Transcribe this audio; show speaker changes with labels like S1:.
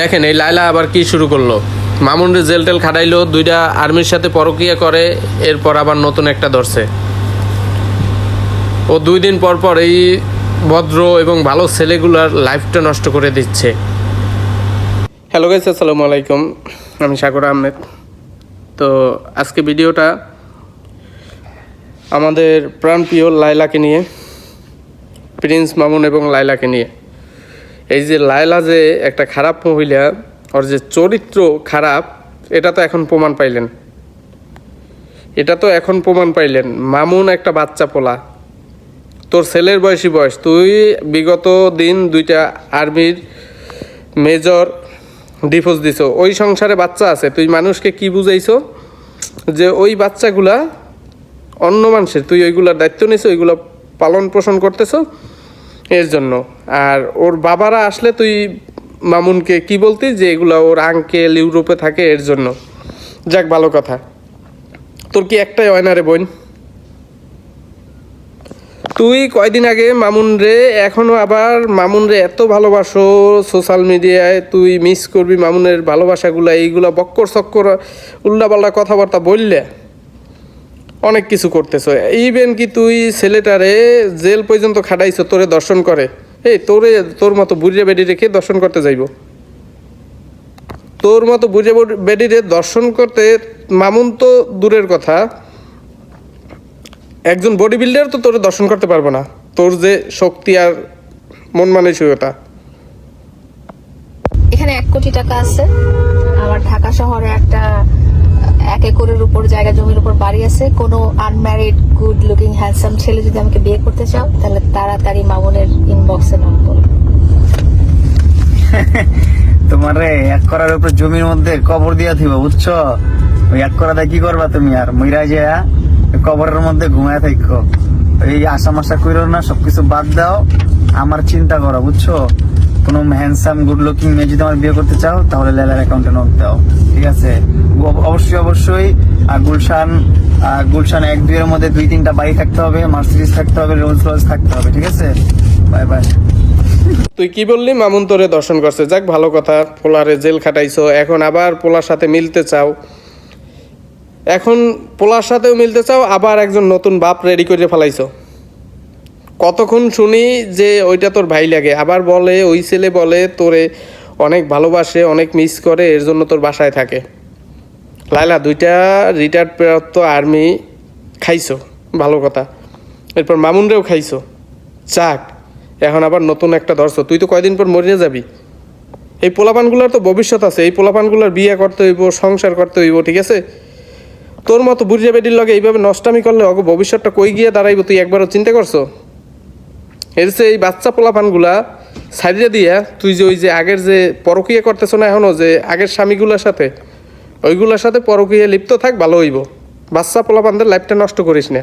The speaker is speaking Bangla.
S1: দেখেন, এই লাইলা আবার কি শুরু করল? মামুনরে জেল টেল খাটাইলো, দুইটা আর্মির সাথে পরকিয়া করে, এরপর আবার নতুন একটা ধরছে। ও দুই দিন পর পর এই ভদ্র এবং ভালো ছেলেগুলার লাইফটা নষ্ট করে দিচ্ছে। হ্যালো গাইস আসসালামু আলাইকুম। আমি সাগর আহমেদ। তো আজকে ভিডিওটা আমাদের প্রাণপ্রিয় লাইলাকে নিয়ে, প্রিন্স মামুন এবং লাইলাকে নিয়ে। এই যে লায়লা যে একটা খারাপ মহিলা ওর যে চরিত্র খারাপ, এটা তো এখন প্রমাণ পাইলেন। এটা তো এখন প্রমাণ পাইলেন। মামুন একটা বাচ্চা পোলা। তোর ছেলের বয়সী বয়স। তুই বিগত দিন দুইটা আর্মির মেজর ডিফোর্স দিছ। ওই সংসারে বাচ্চা আছে। তুই মানুষকে কি বুঝাইছ? যে ওই বাচ্চাগুলা অন্য মানুষের, তুই ওইগুলার দায়িত্ব নিছ, ওইগুলো পালন পোষণ করতেছ। এর জন্য। আর ওর বাবারা আসলে তুই মামুনকে কি বলতি যে এগুলা ওর আঙ্কেল ইউরোপে থাকে এর জন্য? যাক, ভালো কথা। তোর কি একটাই হয় না রে বোন? তুই কয়দিন আগে মামুন রে, এখনও আবার মামুন রে এত ভালোবাসো সোশ্যাল মিডিয়ায় তুই মিস করবি মামুনের ভালোবাসাগুলা, এইগুলা বক্কর চক্কর উল্লাপাল্লা কথাবার্তা বললে। অনেক কিছু করতেছো। ইভেন কি তুই ছেলেটারে জেল পর্যন্ত খাটাইছো, তোরে দর্শন করে। এই তোরে, তোর মতো বুড়িয়া বেডি রেখে দর্শন করতে যাইব। তোর মতো বুড়িয়া বেডিরে দর্শন করতে, মামুন তো দূরের কথা। একজন বডি বিল্ডার তো তোরে দর্শন করতে পারব না। তোর যে শক্তি আর মন মানসিকতা।
S2: এখানে এক কোটি টাকা আছে। আমার ঢাকা শহরে একটা এক একরের উপর, জায়গা জমির উপর বাড়ি আছে, কোনো আনম্যারিড গুড লুকিং হ্যান্ডসাম ছেলে যদি আমাকে বিয়ে করতে চাও, তাহলে তাড়াতাড়ি মামুনের ইনবক্সে নক করো।
S3: তোমারে এক করার উপর জমির মধ্যে কবর দিয়া থিব বুঝছ? ওই এক দিয়ে কি করবা তুমি? আর মইরা যায় কবরের মধ্যে ঘুমায় থাকো এই আশা মাসা কইরো না, সবকিছু বাদ দাও। আমার চিন্তা করো, বুঝছ? কোনো হ্যান্ডসাম গুড লুকিং মেয়ে যদি আমার বিয়ে করতে চাও, তাহলে লেলার অ্যাকাউন্টে নোট দাও, ঠিক আছে? অবশ্যই অবশ্যই। গুলশান গুলশান এক, দুইয়ের মধ্যে দুই, তিনটা বাড়ি থাকতে হবে, মার্সিডিজ থাকতে হবে, রোলস রয়েস থাকতে হবে, ঠিক আছে? Bye bye.
S1: তুই কি বললি? মামুন তোরে দর্শন করছে। যাক, ভালো কথা। পোলারে জেল খাটাইছো। এখন আবার পোলার সাথে মিলতে চাও। এখন পোলার সাথেও মিলতে চাও, আবার একজন নতুন বাপ রেডি করে ফেলাইছো। কতক্ষণ শুনি যে ওইটা তোর ভাই লাগে। আবার বলে, ওই ছেলে বলে, তোরে অনেক ভালোবাসে, অনেক মিস করে, এর জন্য তোর বাসায় থাকে। লাইলা, দুইটা রিটায়ার্ড প্রাপ্ত আর্মি খাইছো, ভালো কথা। এরপর মামুনরেও খাইছো, চাক, এখন আবার নতুন একটা ধরছো। তুই তো কয়দিন পর মরিয়ে যাবি। এই পোলাপানগুলোর তো ভবিষ্যৎ আছে, এই পোলাপানগুলোর বিয়ে করতে হইব, সংসার করতে হইব, ঠিক আছে? তোর মতো বুঝিয়া বেডির লগে এইভাবে নষ্টামি করলে অগ ভবিষ্যৎটা কই গিয়ে দাঁড়াইব, তুই একবারও চিন্তা করছ? এর যে এই বাচ্চা পোলাপানগুলা সাইডে দিয়া, তুই যে ওই যে আগের যে পরকিয়া করতেছো না এখনও যে আগের স্বামীগুলোর সাথে ওইগুলোর সাথে পরকীয়া লিপ্ত থাক ভালো হইব। বাচ্চা পোলাপানদের লাইফটা নষ্ট করিস না।